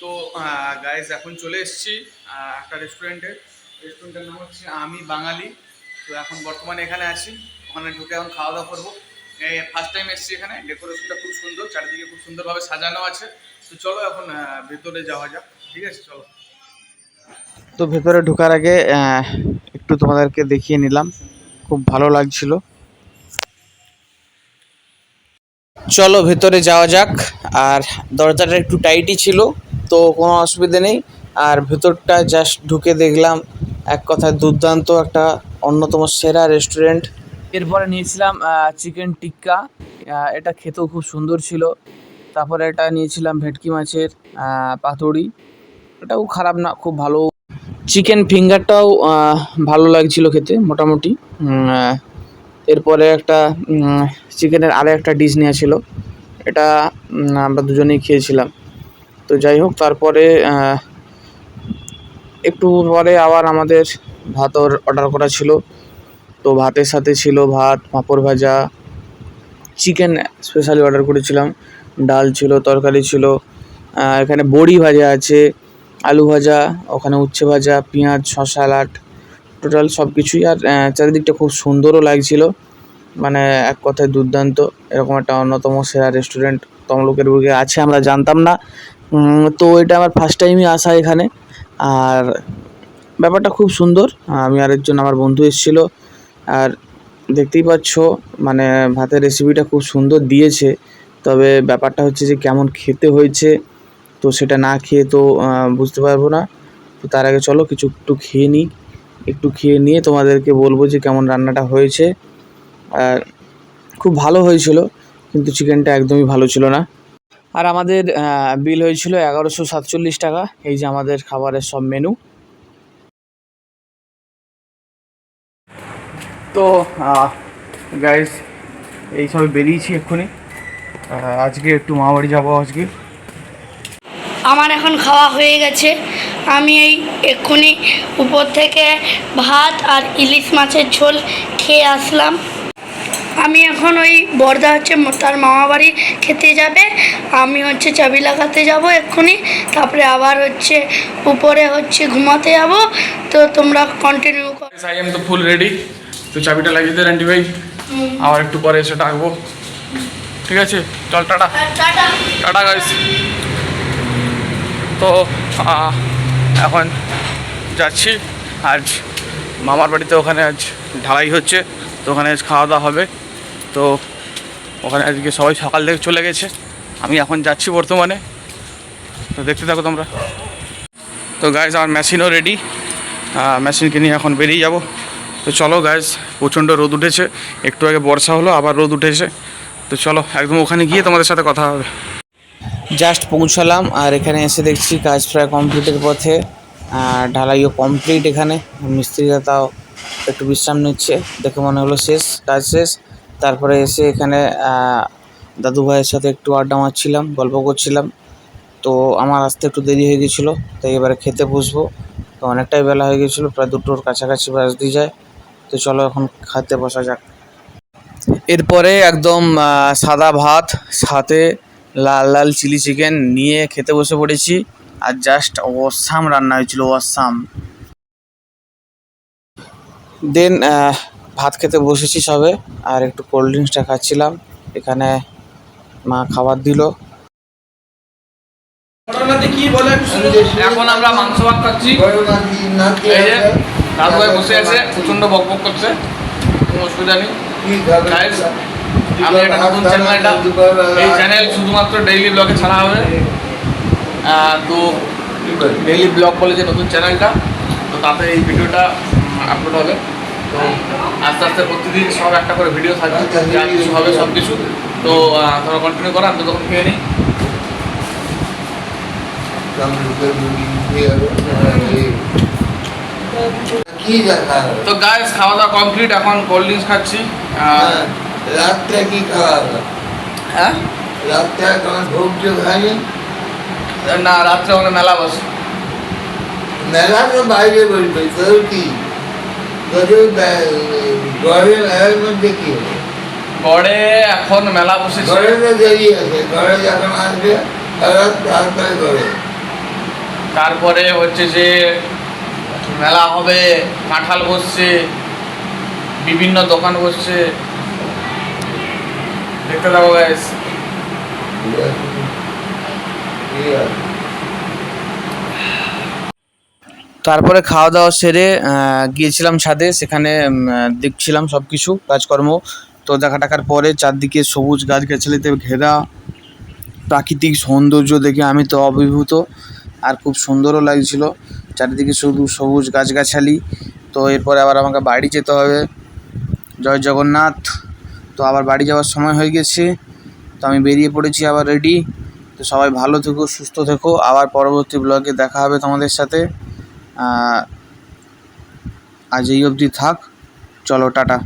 তো গাইজ এখন চলে এসেছি একটা রেস্টুরেন্টে রেস্টুরেন্টের নাম হচ্ছে আমি বাঙালি। তো এখন বর্তমানে এখানে আছি। ওখানে ঢুকে এখন খাওয়া দাওয়া করব ফার্স্ট টাইম এসেছি এখানে। ডেকোরেশনটা খুব সুন্দর চারিদিকে খুব সুন্দরভাবে সাজানো আছে। তো চলো এখন ভেতরে যাওয়া যাক। ঠিক আছে চলো। তো ভেতরে ঢোকার আগে একটু তোমাদেরকে দেখিয়ে নিলাম। খুব ভালো লাগছিল। চলো ভেতরে যাওয়া যাক। আর দরজাটা একটু টাইটই ছিল। তো কোনো অসুবিধা নেই। আর ভেতরটা জাস্ট ঢুকে দেখলাম এক কথায় দুর্দান্ত একটা অন্যতম সেরা রেস্টুরেন্ট এরপরে নিয়েছিলাম চিকেন টিক্কা এটা খেতেও খুব সুন্দর ছিল। তারপরে এটা নিয়েছিলাম ভেটকি মাছের পাতুড়ি এটাও খারাপ না, খুব ভালো। চিকেন ফিঙ্গারটাও ভালো লাগছিল খেতে, মোটামুটি। এরপরে একটা চিকেনের আরও একটা ডিশ নেওয়া ছিল। এটা আমরা দুজনেই খেয়েছিলাম। তো যাই হোক, তারপরে একটু পরে আবার আমাদের ভাত অর্ডার করা ছিল। তো ভাতের সাথে ছিল ভাত, পাঁপড় ভাজা চিকেন স্পেশালি অর্ডার করেছিলাম। ডাল ছিল, তরকারি ছিল এখানে বড়ি ভাজা আছে, আলু ভাজা, ওখানে উচ্ছে ভাজা, পেঁয়াজ স্যালাড টোটাল সব কিছুই। আর চারিদিকটা খুব সুন্দরও লাগছিল। মানে এক কথায় দুর্দান্ত, এরকম একটা অন্যতম সেরা রেস্টুরেন্ট তমলুকের বুকে আছে আমরা জানতাম না। তো এটা আমার ফার্স্ট টাইমই আসা এখানে। আর ব্যাপারটা খুব সুন্দর। আমি আরেকজন আমার বন্ধু এসেছিল। আর দেখতেই পাচ্ছ মানে ভাতের রেসিপিটা খুব সুন্দর দিয়েছে। তবে ব্যাপারটা হচ্ছে যে কেমন খেতে হয়েছে, তো সেটা না খেয়ে তো বুঝতে পারব না। তো তার আগে চলো কিছু একটু খেয়ে নিই। একটু খেয়ে নিয়ে তোমাদেরকে বলব যে কেমন রান্নাটা হয়েছে। আর খুব ভালো হয়েছিল, কিন্তু চিকেনটা একদমই ভালো ছিল না। আর আমাদের বিল হয়েছিল এগারোশো সাতচল্লিশ টাকা। এই যে আমাদের খাবারের সব মেনু তো গাইস এই সবে বেরিয়েছি এক্ষুনি। আজকে একটু মামাবাড়ি যাব আজকে। আমার এখন খাওয়া হয়ে গেছে। আমি এই এক্ষুনি উপর থেকে ভাত আর ইলিশ মাছের ঝোল খেয়ে আসলাম। আমি এখন ওই বর্দা হচ্ছে তার মামা বাড়ি খেতে যাবে। আমি হচ্ছে চাবি লাগাতে যাব এক্ষুনি। তারপরে আবার হচ্ছে উপরে হচ্ছে ঘুমাতে যাব। তো তোমরা কন্টিনিউ করো। আই এম তো ফুল রেডি তো চাবিটা লাগিয়ে দে রান্টি ভাই। আবার একটু পরে এসে ডাকবো। ঠিক আছে? চল টাটা। টাটা। টাটা গাইস তো এখন যাচ্ছি। আজ মামার বাড়িতে ওখানে আজ ঢালাই হচ্ছে। তো ওখানে আজ খাওয়া দাওয়া হবে। তো ওখানে আজকে সবাই সকাল থেকে চলে গেছে। আমি এখন যাচ্ছি বর্তমানে। তো দেখতে থাকো তোমরা। তো গাইজ আমার মেশিনও রেডি মেশিনকে নিয়ে এখন বেরিয়ে যাব। তো চলো গাইজ প্রচণ্ড রোদ উঠেছে। একটু আগে বর্ষা হলো, আবার রোদ উঠেছে। তো চলো, একদম ওখানে গিয়ে তোমাদের সাথে কথা হবে। জাস্ট পৌঁছালাম, আর এখানে এসে দেখছি কাজ প্রায় কমপ্লিটের পথে। ঢালাইও কমপ্লিট এখানে। মিস্ত্রিরা তাও একটু বিশ্রাম নিচ্ছে। দেখে মনে হলো শেষ, কাজ শেষ। তারপরে এসে এখানে দাদু ভাইয়ের সাথে একটু আড্ডা মারছিলাম, গল্প করছিলাম। তো আমার আসতে একটু দেরি হয়ে গেছিল, তাই এবারে খেতে বসবো। তো অনেকটাই বেলা হয়ে গেছিল, প্রায় দুটোর কাছাকাছি দিয়ে যায়। তো চলো এখন খেতে বসা যাক। এরপরে একদম সাদা ভাত, সাথে লাল লাল চিলি চিকেন নিয়ে খেতে বসে পড়েছি। আর জাস্ট অসাম রান্না হয়েছিল, অসাম। দেন ভাত খেতে বসেছি সবে, আর একটু কোল্ড ড্রিঙ্কসটা খাচ্ছিলাম। এখানে মা খাবার দিল। এখন আমরা মাংস ভাত খাচ্ছি। বসে আছে বক করছে। কোনো অসুবিধা নেই। চ্যানেল শুধুমাত্র ডেইলি ছাড়া হবে। তো ডেইলি ব্লগ বলে যে নতুন চ্যানেলটা তো তাতে এই ভিডিওটা আপলোড হবে। তো আস্তে আস্তে প্রতিদিন সব একটা করে ভিডিও থাকবে, যা কিছু হবে সব কিছু তো তোমরা কন্টিনিউ করো, আমি তখন খেয়ে নিই। তো গাইস খাওয়া দাওয়া কমপ্লিট এখন কোল্ড ড্রিঙ্কস খাচ্ছি। রাতটা কি খাওয়া হ্যাঁ? রাতটা তোমার ভোগ হয়নি না, রাত্রে ওখানে মেলা বসে। মেলা তো বাইরে বলবে তোর কি? মধ্যে কি? গড়ে এখন মেলা বসেছে। ঘরে তো দেরি আছে ঘরে যখন আসবে তারপরে করে তারপরে হচ্ছে যে মেলা হবে কাঁঠাল বসছে বিভিন্ন দোকান বসছে। দেখতে থাকো গাইস ঠিক আছে তারপরে খাওয়া দাওয়া সেরে গিয়েছিলাম ছাদে, সেখানে দেখছিলাম সব কিছু কাজকর্ম। তো দেখা টাকার পরে চারদিকে সবুজ গাছগাছালিতে ঘেরা, প্রাকৃতিক সৌন্দর্য দেখে আমি তো অভিভূত। আর খুব সুন্দরও লাগছিল। চারিদিকে শুধু সবুজ গাছগাছালি। তো এরপরে আবার আমাকে বাড়ি যেতে হবে। জয় জগন্নাথ। তো আবার বাড়ি যাওয়ার সময় হয়ে গেছে। তো আমি বেরিয়ে পড়েছি আবার রেডি তো সবাই ভালো থেকো, সুস্থ থেকো। আবার পরবর্তী ব্লগে দেখা হবে তোমাদের সাথে। আজ এই অবধি থাক। চলো টাটা।